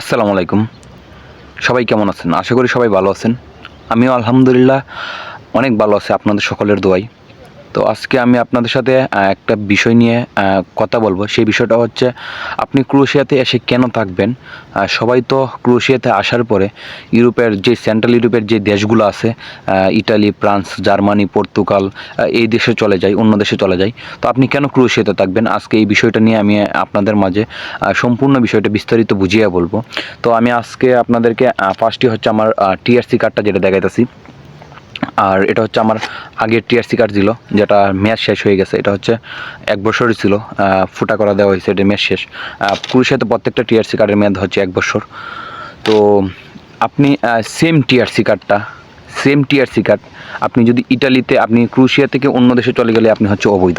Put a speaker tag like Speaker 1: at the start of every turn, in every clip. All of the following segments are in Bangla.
Speaker 1: আসসালামু আলাইকুম। সবাই কেমন আছেন? আশা করি সবাই ভালো আছেন। আমিও আলহামদুলিল্লাহ অনেক ভালো আছি আপনাদের সকলের দোয়াই তো আজকে আমি আপনাদের সাথে একটা বিষয় নিয়ে কথা বলব। সেই বিষয়টা হচ্ছে, আপনি ক্রোয়েশিয়াতে এসে কেন থাকবেন? সবাই তো ক্রোয়েশিয়াতে আসার পরে ইউরোপের যে, সেন্ট্রাল ইউরোপের যে দেশগুলো আছে ইটালি, ফ্রান্স, জার্মানি, পর্তুগাল এই দেশে চলে যায়, অন্য দেশে চলে যায়। তো আপনি কেন ক্রোয়েশিয়াতে থাকবেন? আজকে এই বিষয়টা নিয়ে আমি আপনাদের মাঝে সম্পূর্ণ বিষয়টা বিস্তারিত বুঝিয়ে বলব। তো আমি আজকে আপনাদেরকে ফার্স্টই হচ্ছে আমার টিআরসি কার্ডটা যেটা দেখাইতেছি। আর এটা হচ্ছে আমার আগের টিআরসি কার্ড ছিল, যেটা ম্যাচ শেষ হয়ে গেছে। এটা হচ্ছে এক বছরই ছিল ফুটা করা দেওয়া হয়েছে, এটা ম্যাচ শেষ। পুরুষের প্রত্যেকটা টিআরসি কার্ডের মেয়াদ হচ্ছে এক বছর। তো আপনি সেম টিআরসি কার্ডটা সেম টিআরসি কার্ড আপনি যদি ইটালিতে আপনি ক্রুশিয়া থেকে অন্য দেশে চলে গেলে আপনি হচ্ছে অবৈধ।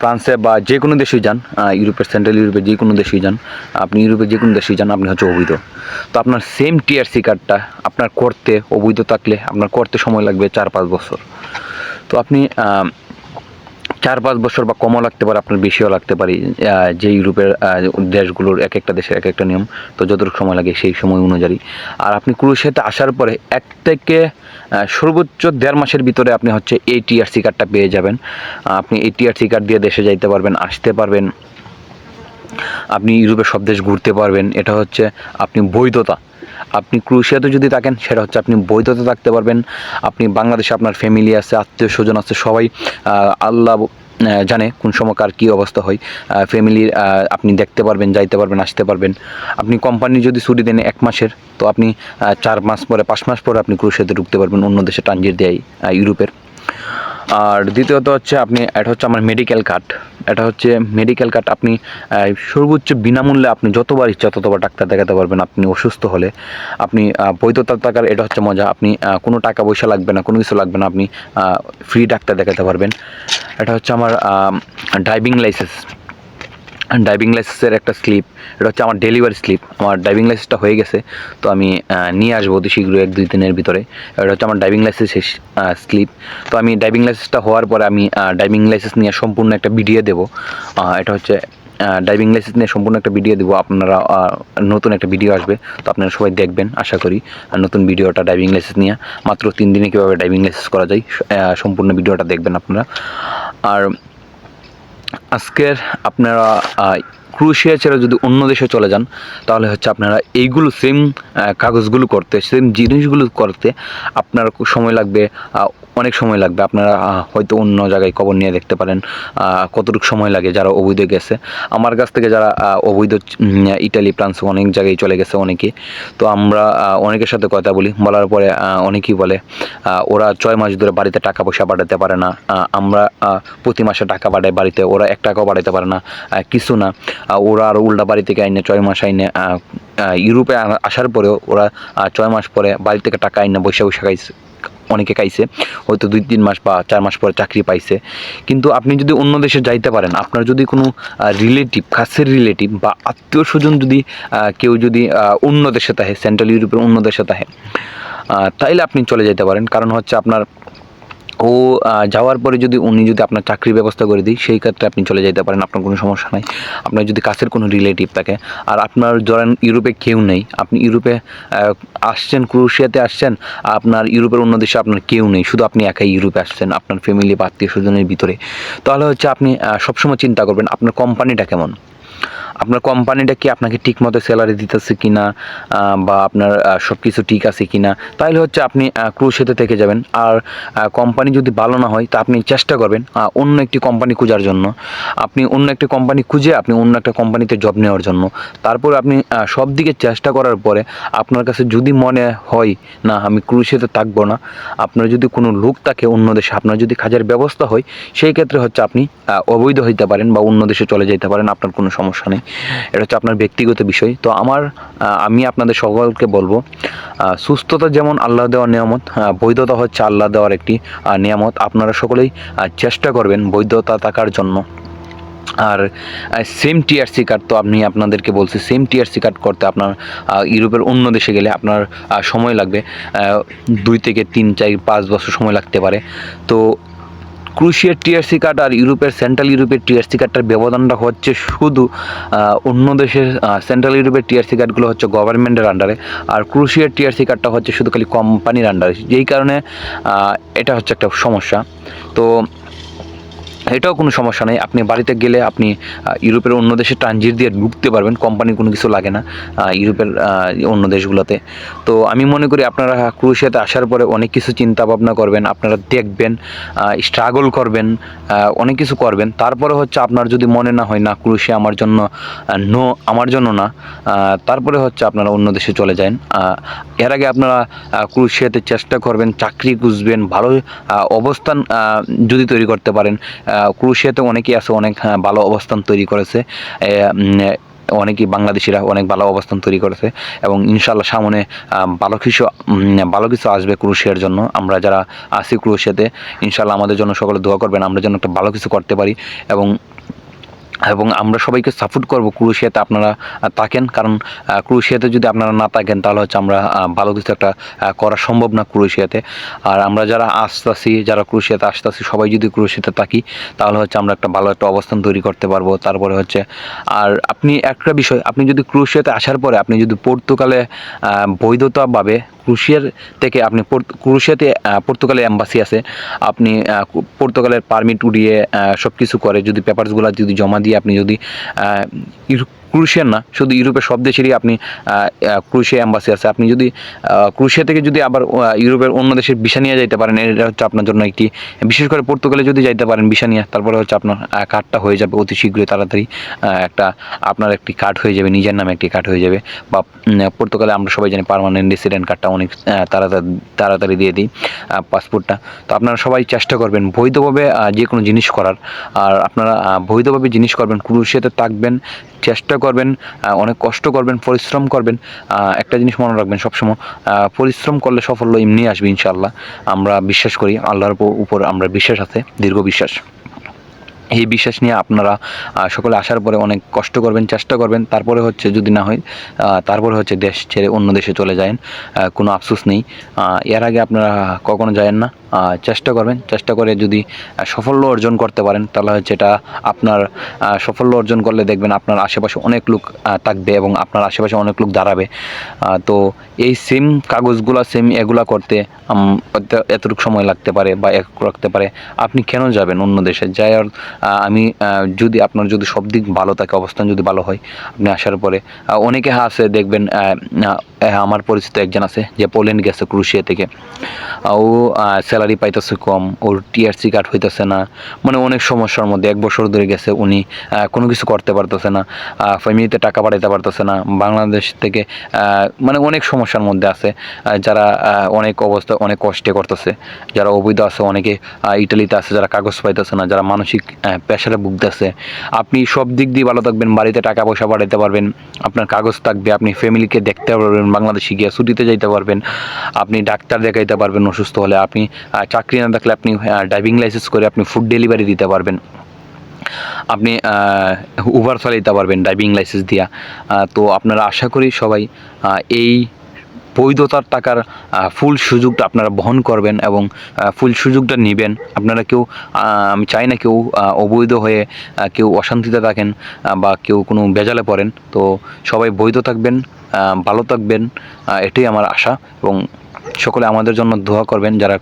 Speaker 1: ফ্রান্সে বা যে কোনো দেশেই যান ইউরোপের, সেন্ট্রাল ইউরোপের যে কোনো দেশেই যান, আপনি ইউরোপের যে কোনো দেশেই যান, আপনি হচ্ছে অবৈধ। তো আপনার সেম টিআরসি কার্ডটা আপনার করতে অবৈধ থাকলে আপনার করতে সময় লাগবে চার পাঁচ বছর। তো আপনি চার পাঁচ বছর বা কমও লাগতে পারে, আপনার বেশিও লাগতে পারে যে ইউরোপের দেশগুলোর এক একটা দেশের এক একটা নিয়ম, তো যতটুকু সময় লাগে সেই সময় অনুযায়ী। আর আপনি ক্রুশেতে আসার পরে এক থেকে সর্বোচ্চ দেড় মাসের ভিতরে আপনি হচ্ছে এই টিআরসি কার্ডটা পেয়ে যাবেন। আপনি এই টিআরসি কার্ড দিয়ে দেশে যাইতে পারবেন, আসতে পারবেন। আপনি ইউরোপের সব দেশ ঘুরতে পারবেন। এটা হচ্ছে আপনি বৈধতা। আপনি ক্রুশিয়াতে যদি থাকেন, সেটা হচ্ছে আপনি বৈধতা থাকতে পারবেন। আপনি বাংলাদেশে আপনার ফ্যামিলি আছে, আত্মীয় স্বজন আছে, সবাই আল্লাহ জানে কোন সময় কার কী অবস্থা হয়। ফ্যামিলির আপনি দেখতে পারবেন, যাইতে পারবেন, আসতে পারবেন। আপনি কোম্পানি যদি ছুটি দেন এক মাসের, তো আপনি চার মাস পরে, পাঁচ মাস পরে আপনি ক্রুশিয়াতে ঢুকতে পারবেন অন্য দেশে ট্রানজিট দেয় ইউরোপের। আর দ্বিতীয়ত হচ্ছে আপনি, এটা হচ্ছে আমার মেডিকেল কার্ড এটা হচ্ছে মেডিকেল কার্ড আপনি সর্বোচ্চ বিনামূল্যে আপনি যতবার ইচ্ছা ততবার ডাক্তার দেখাতে পারবেন আপনি অসুস্থ হলে। আপনি বৈধতা থাকার এটা হচ্ছে মজা। আপনি কোনো টাকা পয়সা লাগবে না, কোনো কিছু লাগবে না, আপনি ফ্রি ডাক্তার দেখাতে পারবেন। এটা হচ্ছে আমার ড্রাইভিং লাইসেন্স ড্রাইভিং লাইসেন্সের একটা স্লিপ এটা হচ্ছে আমার ডেলিভারি স্লিপ আমার ড্রাইভিং লাইসেন্সটা হয়ে গেছে, তো আমি নিয়ে আসব অতি শীঘ্র এক দুই দিনের ভিতরে। এটা হচ্ছে আমার ড্রাইভিং লাইসেন্সের স্লিপ তো আমি ড্রাইভিং লাইসেন্সটা হওয়ার পরে আমি ড্রাইভিং লাইসেন্স নিয়ে সম্পূর্ণ একটা ভিডিও দেবো। এটা হচ্ছে ড্রাইভিং লাইসেন্স নিয়ে সম্পূর্ণ একটা ভিডিও দেবো, আপনারা নতুন একটা ভিডিও আসবে, তো আপনারা সবাই দেখবেন, আশা করি নতুন ভিডিওটা ড্রাইভিং লাইসেন্স নিয়ে, মাত্র তিন দিনে কীভাবে ড্রাইভিং লাইসেন্স করা যায় সম্পূর্ণ ভিডিওটা দেখবেন আপনারা। আর আজকের আপনারা ক্রুশিয়া ছেড়ে যদি অন্য দেশে চলে যান, তাহলে হচ্ছে আপনারা এইগুলো সেম কাগজগুলো করতে সেম জিনিসগুলো করতে আপনার সময় লাগবে অনেক সময় লাগবে। আপনারা হয়তো অন্য জায়গায় খবর নিয়ে দেখতে পারেন কতটুকু সময় লাগে যারা অবৈধ গেছে। আমার কাছ থেকে যারা অবৈধ ইটালি, ফ্রান্স অনেক জায়গায় চলে গেছে অনেকে। তো আমরা অনেকের সাথে কথা বলি, বলার পরে অনেকেই বলে ওরা ছয় মাস ধরে বাড়িতে টাকা পয়সা পাঠাতে পারে না। আমরা প্রতি মাসে টাকা পাঠাই বাড়িতে, ওরা এক টাকাও পাঠাতে পারে না। কিছু না। ওরা আর উল্টা বাড়ি থেকে আইনে ছয় মাস আইনে ইউরোপে আসার পরেও ওরা ছয় মাস পরে বাড়ি থেকে টাকা আইনে বসে বসে খাইছে। অনেকে খাইছে, হয়তো দুই তিন মাস বা চার মাস পরে চাকরি পাইছে। কিন্তু আপনি যদি অন্য দেশে যাইতে পারেন, আপনার যদি কোনো রিলেটিভ কাছের রিলেটিভ বা আত্মীয় স্বজন যদি কেউ যদি অন্য দেশে থাকে সেন্ট্রাল ইউরোপের অন্য দেশে থাকে তাইলে আপনি চলে যেতে পারেন। কারণ হচ্ছে আপনার ও যাওয়ার পরে যদি উনি যদি আপনার চাকরির ব্যবস্থা করে দিই সেই ক্ষেত্রে আপনি চলে যেতে পারেন, আপনার কোনো সমস্যা নাই। আপনার যদি কাছের কোনো রিলেটিভ থাকে, আর আপনার ধরেন ইউরোপে কেউ নেই, আপনি ইউরোপে আসছেন, ক্রোয়েশিয়াতে আসছেন, আপনার ইউরোপের অন্য দেশে আপনার কেউ নেই, শুধু আপনি একাই ইউরোপে আসছেন, আপনার ফ্যামিলি বা আত্মীয় স্বজনের ভিতরে। তাহলে হচ্ছে আপনি সবসময় চিন্তা করবেন, আপনার কোম্পানিটা কেমন? আপনার কোম্পানিটা কি আপনাকে ঠিক মতো স্যালারি দিতেছে কি না বা আপনার সব কিছু ঠিক আছে কি না তাহলে হচ্ছে আপনি ক্রুশেতে থেকে যাবেন। আর কোম্পানি যদি ভালো না হয়, তা আপনি চেষ্টা করবেন অন্য একটি কোম্পানি খোঁজার জন্য। আপনি অন্য একটি কোম্পানি খুঁজে আপনি অন্য একটা কোম্পানিতে জব নেওয়ার জন্য। তারপর আপনি সব দিকে চেষ্টা করার পরে আপনার কাছে যদি মনে হয়, না, আমি ক্রুশেতে থাকব না। আপনার যদি কোনো লোক থাকে অন্য দেশে, আপনার যদি কাজের ব্যবস্থা হয়, সেই ক্ষেত্রে হচ্ছে আপনি অবৈধ হইতে পারেন বা অন্য দেশে চলে যেতে পারেন, আপনার কোনো সমস্যা নেই। এটা হচ্ছে আপনার ব্যক্তিগত বিষয়। তো আমার আমি আপনাদের সকলকে বলব সুস্থতা যেমন আল্লাহ দেওয়ার নিয়ামত বৈধতা হচ্ছে আল্লাহ দেওয়ার একটি নিয়ামত। আপনারা সকলেই চেষ্টা করবেন বৈধতা থাকার জন্য। আর সেম টিআরসি কার্ড তো আপনি আপনাদেরকে বলছি সেম টিআরসি কার্ড করতে আপনার ইউরোপের অন্য দেশে গেলে আপনার সময় লাগবে দুই থেকে তিন, চার, পাঁচ বছর সময় লাগতে পারে। তো ক্রুশিয়ার টিআরসি কার্ড আর ইউরোপের, সেন্ট্রাল ইউরোপের টিআরসি কার্ডটার ব্যবধানটা হচ্ছে শুধু অন্য দেশের সেন্ট্রাল ইউরোপের টিআরসি কার্ডগুলো হচ্ছে গভর্নমেন্টের আন্ডারে আর ক্রুশিয়ার টিআরসি কার্ডটা হচ্ছে শুধু খালি কোম্পানির আন্ডারে যেই কারণে এটা হচ্ছে একটা সমস্যা। তো এটাও কোনো সমস্যা নেই। আপনি বাড়িতে গেলে আপনি ইউরোপের অন্য দেশে ট্রানজিট দিয়ে ঢুকতে পারবেন কোম্পানির কোনো কিছু লাগে না ইউরোপের অন্য দেশগুলোতে। তো আমি মনে করি আপনারা ক্রুশিয়াতে আসার পরে অনেক কিছু চিন্তা ভাবনা করবেন, আপনারা দেখবেন স্ট্রাগল করবেন অনেক কিছু করবেন। তারপরে হচ্ছে আপনার যদি মনে না হয়, না ক্রুশিয়া আমার জন্য নো আমার জন্য না তারপরে হচ্ছে আপনারা অন্য দেশে চলে যান। এর আগে আপনারা ক্রুশিয়াতে চেষ্টা করবেন, চাকরি খুঁজবেন, ভালো অবস্থান যদি তৈরি করতে পারেন ক্রুশিয়াতে অনেকেই আছে অনেক হ্যাঁ, ভালো অবস্থান তৈরি করেছে। অনেকেই বাংলাদেশিরা অনেক ভালো অবস্থান তৈরি করেছে এবং ইনশাল্লাহ সামনে ভালো কিছু ভালো কিছু আসবে ক্রুশিয়ার জন্য। আমরা যারা আছি ক্রুশিয়াতে ইনশাল্লাহ আমাদের জন্য সকলে দোয়া করবেন আমরা যেন একটা ভালো কিছু করতে পারি এবং এবং আমরা সবাইকে সাপোর্ট করব ক্রুশিয়াতে আপনারা থাকেন। কারণ ক্রুশিয়াতে যদি আপনারা না থাকেন, তাহলে হচ্ছে আমরা ভালো কিছু একটা করা সম্ভব না ক্রুশিয়াতে আর আমরা যারা আসতেছি, যারা ক্রুশিয়াতে আসতেছি, সবাই যদি ক্রুশিয়াতে থাকি, তাহলে হচ্ছে আমরা একটা ভালো একটা অবস্থান তৈরি করতে পারব। তারপরে হচ্ছে, আর আপনি একটা বিষয়, আপনি যদি ক্রুশিয়াতে আসার পরে, আপনি যদি পর্তুগালে বৈধতাভাবে ক্রুশিয়ার থেকে আপনি ক্রুশিয়াতে পর্তুগালের অ্যাম্বাসি আছে, আপনি পর্তুগালের পারমিট উড়িয়ে সব কিছু করে, যদি পেপারসগুলো যদি জমা দিয়ে আপনি যদি ক্রুশিয়ান না, শুধু ইউরোপের সব দেশেরই আপনি ক্রুশিয়া এম্বাসি আছে। আপনি যদি ক্রুশিয়া থেকে যদি আবার ইউরোপের অন্য দেশের ভিসা নিয়ে যাইতে পারেন, এটা হচ্ছে আপনার জন্য একটি, বিশেষ করে পর্তুগালে যদি যাইতে পারেন ভিসা নিয়ে, তারপরে হচ্ছে আপনার কার্ডটা হয়ে যাবে অতি শীঘ্রই তাড়াতাড়ি একটা, আপনার একটি কার্ড হয়ে যাবে, নিজের নামে একটি কার্ড হয়ে যাবে। বা পর্তুগালে আমরা সবাই জানি পারমানেন্ট রেসিডেন্ট কার্ডটা অনেক তাড়াতাড়ি তাড়াতাড়ি দিয়ে দিই পাসপোর্টটা তো আপনারা সবাই চেষ্টা করবেন বৈধভাবে যে কোনো জিনিস করার। আর আপনারা বৈধভাবে জিনিস করবেন, ক্রুশিয়াতে থাকবেন, চেষ্টা করবেন অনেক কষ্ট করবেন, পরিশ্রম করবেন একটা জিনিস মনে রাখবেন সবসময় পরিশ্রম করলে সাফল্য এমনি আসবে ইনশাল্লাহ আমরা বিশ্বাস করি, আল্লাহর উপর- আমরা বিশ্বাস আছে, দীর্ঘ বিশ্বাস। এই বিশ্বাস নিয়ে আপনারা সকলে আসার পরে অনেক কষ্ট করবেন, চেষ্টা করবেন। তারপরে হচ্ছে যদি না হয় তারপরে হচ্ছে দেশ ছেড়ে অন্য দেশে চলে যায়েন কোনো আফসোস নেই। এর আগে আপনারা কখনো যায়েন না? চেষ্টা করবেন, চেষ্টা করে যদি সাফল্য অর্জন করতে পারেন, তাহলে হচ্ছে এটা আপনার সাফল্য অর্জন করলে দেখবেন আপনার আশেপাশে অনেক লোক থাকবে এবং আপনার আশেপাশে অনেক লোক দাঁড়াবে। তো এই সেম কাগজগুলা সেম এগুলা করতে এতটুকু সময় লাগতে পারে বা এক রাখতে পারে। আপনি কেন যাবেন অন্য দেশে? যাই আর আমি যদি আপনার যদি সব দিক ভালো থাকে, অবস্থান যদি ভালো হয়, আপনি আসার পরে অনেকে আছে দেখবেন আমার পরিচিত একজন আছে, যে পোল্যান্ড গেছে ক্রুশিয়া থেকে। ও স্যালারি পাইতেছে কম, ওর টিআরসি কার্ড হইতেছে না। মানে অনেক সমস্যার মধ্যে, এক বছর ধরে গেছে উনি কোনো কিছু করতে পারতেছে না ফ্যামিলিতে টাকা পাঠাইতে পারতেছে না, বাংলাদেশ থেকে মানে অনেক সমস্যার মধ্যে আছে যারা অনেক অবস্থা, অনেক কষ্টে করতেছে। যারা অবৈধ আছে, অনেকে ইটালিতে আছে, যারা কাগজ পাইতেছে না, যারা মানসিক প্রেশারে ভুগতেছে। আপনি সব দিক দিয়ে ভালো থাকবেন, বাড়িতে টাকা পয়সা পাঠাইতে পারবেন, আপনার কাগজ থাকবে, আপনি ফ্যামিলিকে দেখতে পারবেন, বাংলাদেশে গিয়ে ছুটিতে যাইতে পারবেন, আপনি ডাক্তার দেখাইতে পারবেন অসুস্থ হলে, আপনি চাকরি না থাকলে আপনি ড্রাইভিং লাইসেন্স করে আপনি ফুড ডেলিভারি দিতে পারবেন। আপনি উবার চালাইতে পারবেন ড্রাইভিং লাইসেন্স দিয়া। তো আপনারা আশা করি সবাই এই বৈধতার টাকার ফুল সুযোগটা আপনারা বহন করবেন এবং ফুল সুযোগটা নেবেন। আপনারা কেউ আমি চাই না কেউ অবৈধ হয়ে কেউ অশান্তিতে থাকেন বা কেউ কোনো বেজালে পড়েন। তো সবাই বৈধ থাকবেন। ভালো থাকবেন এটাই আমার আশা এবং সকলে আমাদের জন্য দোয়া করবেন, যারা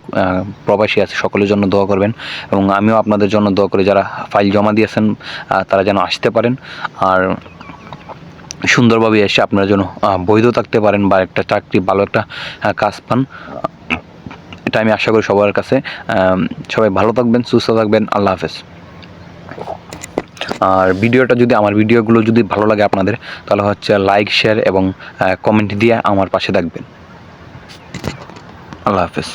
Speaker 1: প্রবাসী আছে সকলের জন্য দোয়া করবেন এবং আমিও আপনাদের জন্য দোয়া করি, যারা ফাইল জমা দিয়েছেন তারা যেন আসতে পারেন আর সুন্দরভাবে এসে আপনারা যেন বৈধ থাকতে পারেন বা একটা চাকরি, ভালো একটা কাজ পান। এটা আমি আশা করি সবার কাছে। সবাই ভালো থাকবেন, সুস্থ থাকবেন। আল্লাহ হাফেজ। আর ভিডিওটা যদি আমার ভিডিওগুলো যদি ভালো লাগে আপনাদের, তাহলে হচ্ছে লাইক শেয়ার এবং কমেন্ট দিয়ে আমার পাশে থাকবেন। আল্লাহ হাফেজ।